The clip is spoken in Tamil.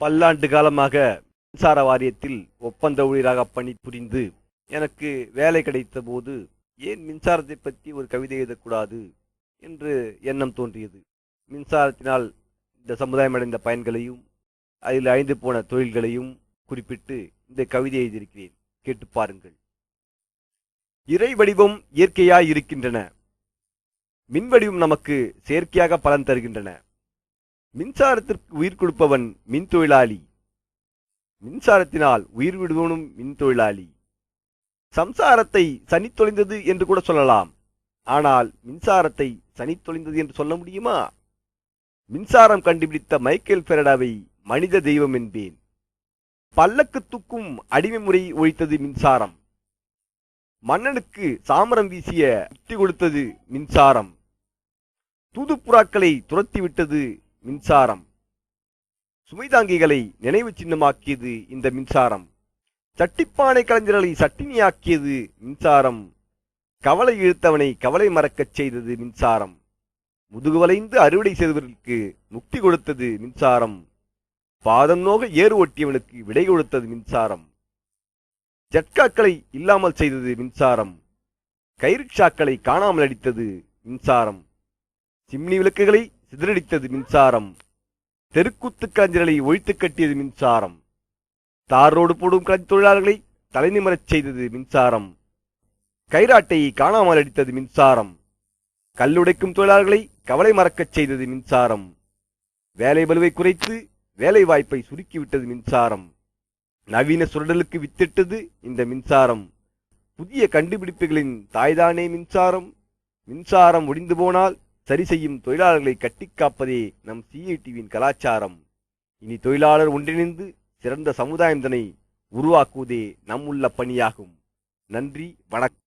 பல்லாண்டு காலமாக மின்சார வாரியத்தில் ஒப்பந்த ஊழியராக பணிபுரிந்து எனக்கு வேலை கிடைத்த போது ஏன் மின்சாரத்தை பற்றி ஒரு கவிதை எழுதக்கூடாது என்று எண்ணம் தோன்றியது. மின்சாரத்தினால் இந்த சமுதாயம் அடைந்த பயன்களையும் அதில் அழிந்து போன தொழில்களையும் குறிப்பிட்டு இந்த கவிதை எழுதியிருக்கிறேன். கேட்டு பாருங்கள். இறை வடிவம் இயற்கையாய் இருக்கின்றன. மின் வடிவம் நமக்கு செயற்கையாக பலன் தருகின்றன. மின்சாரத்திற்கு உயிர் கொடுப்பவன் மின் தொழிலாளி மின்சாரத்தினால் உயிர் விடுவனும் மின் தொழிலாளி சம்சாரத்தை சனி தொலைந்தது என்று கூட சொல்லலாம். ஆனால் மின்சாரத்தை சனி தொலைந்தது என்று சொல்ல முடியுமா? மின்சாரம் கண்டுபிடித்த மைக்கேல் பெரடாவை மனித தெய்வம் என்பேன். பல்லக்கு தூக்கும் அடிமை முறை ஒழித்தது மின்சாரம். மன்னனுக்கு சாமரம் வீசிய உத்தி கொடுத்தது மின்சாரம். தூதுப்புறாக்களை துரத்திவிட்டது மின்சாரம். சுமைதாங்கிகளை நினைவு சின்னமாக்கியது இந்த மின்சாரம். சட்டிப்பானை கலைஞர்களை சட்டினியாக்கியது மின்சாரம். கவலை இழுத்தவனை கவலை மறக்கச் செய்தது மின்சாரம். முதுகுவலைந்து அறுவடை செய்தவர்களுக்கு முக்தி கொடுத்தது மின்சாரம். பாதம் நோக ஏறு ஒட்டியவனுக்கு விடை கொடுத்தது மின்சாரம். ஜட்காக்களை இல்லாமல் செய்தது மின்சாரம். கைரிக்ஷாக்களை காணாமல் அடித்தது மின்சாரம். சிம்னி விளக்குகளை சிதறடித்தது மின்சாரம். தெருக்கூத்து கலைஞர்களை ஒழித்து கட்டியது மின்சாரம். தார் ரோடு போடும் கலைஞர் தொழிலாளர்களை தலைநிமரச் செய்தது மின்சாரம். கைராட்டையை காணாமல் அடித்தது மின்சாரம். கல்லுடைக்கும் தொழிலாளர்களை கவலை மறக்கச் செய்தது மின்சாரம். வேலை பலுவை குறைத்து வேலை வாய்ப்பை சுருக்கிவிட்டது மின்சாரம். நவீன சுரடலுக்கு வித்திட்டது இந்த மின்சாரம். புதிய கண்டுபிடிப்புகளின் தாய்தானே மின்சாரம். மின்சாரம் ஒடிந்து போனால் சரி செய்யும் தொழிலாளர்களை கட்டி காப்பதே நம் சிஐடிவியின் கலாச்சாரம். இனி தொழிலாளர் ஒன்றிணைந்து சிறந்த சமுதாயம் தனை உருவாக்குவதே நம் உள்ள பணியாகும். நன்றி வணக்கம்.